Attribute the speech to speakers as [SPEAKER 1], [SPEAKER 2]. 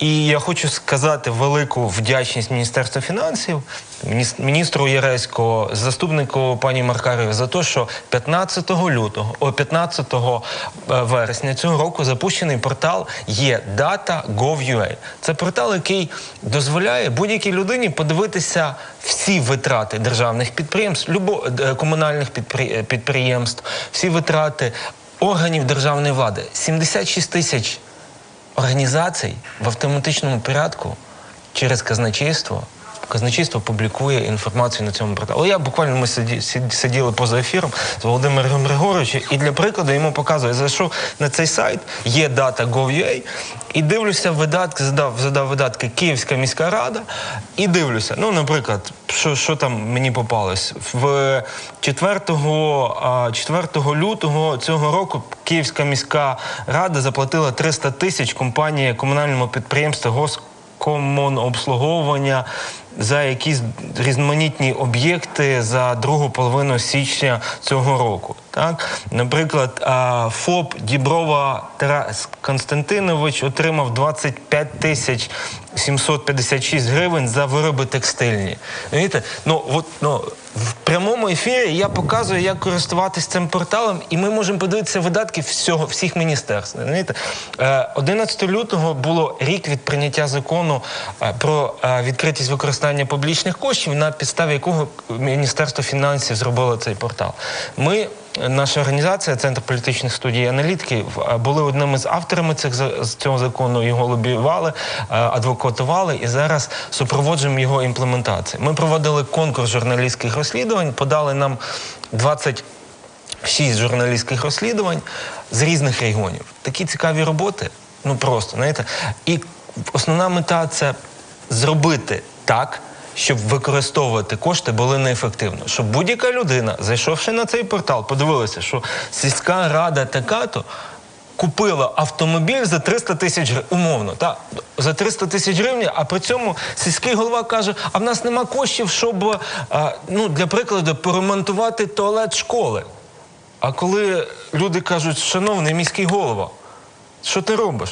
[SPEAKER 1] І я хочу сказати велику вдячність Міністерству фінансів, міністру Єреського, заступнику пані Маркареві за те, що 15 лютого, о 15 е, вересня цього року запущений портал є Data.gov.ua. Це портал, який дозволяє будь-якій людині подивитися всі витрати державних підприємств, любо, е, комунальних підприємств, всі витрати органів державної влади. 76 тисяч організацій в автоматичному порядку через казначейство. Казначейство публікує інформацію на цьому порталі. Але я буквально ми сиді, сиділи поза ефіром з Володимиром Григоровичем, і для прикладу йому показує, зайшов на цей сайт, є дата Gov.ua, і дивлюся видатки, задав, задав видатки Київська міська рада, і дивлюся. Ну, наприклад, що, що там мені попалось? В 4, 4 лютого цього року Київська міська рада заплатила 300 тисяч компанії комунальному підприємству Госкомонобслуговування за якісь різноманітні об'єкти за другу половину січня цього року. Так, наприклад, ФОП Діброва Тарас Константинович отримав 25 тисяч 756 гривень за вироби текстильні. Розумієте? Ну от ну в прямому ефірі я показую, як користуватись цим порталом, і ми можемо подивитися видатки всього всіх міністерств. Розумієте? Е, 11 лютого було рік від прийняття закону е, про е, відкритість використання публічних коштів, на підставі якого Міністерство фінансів зробило цей портал. Ми Наша організація, Центр політичних студій і аналітики, були одним із авторами цих з цього закону. Його лобіювали, адвокатували і зараз супроводжуємо його імплементацію. Ми проводили конкурс журналістських розслідувань, подали нам 20 шість журналістських розслідувань з різних регіонів. Такі цікаві роботи, ну просто знаєте. І основна мета це зробити так. Щоб використовувати кошти були неефективно, щоб будь-яка людина, зайшовши на цей портал, подивилася, що сільська рада така-то купила автомобіль за 300 тисяч гривень, умовно, та за 300 тисяч гривень, а при цьому сільський голова каже: а в нас нема коштів, щоб а, ну для прикладу поремонтувати туалет школи. А коли люди кажуть, шановний міський голова, що ти робиш?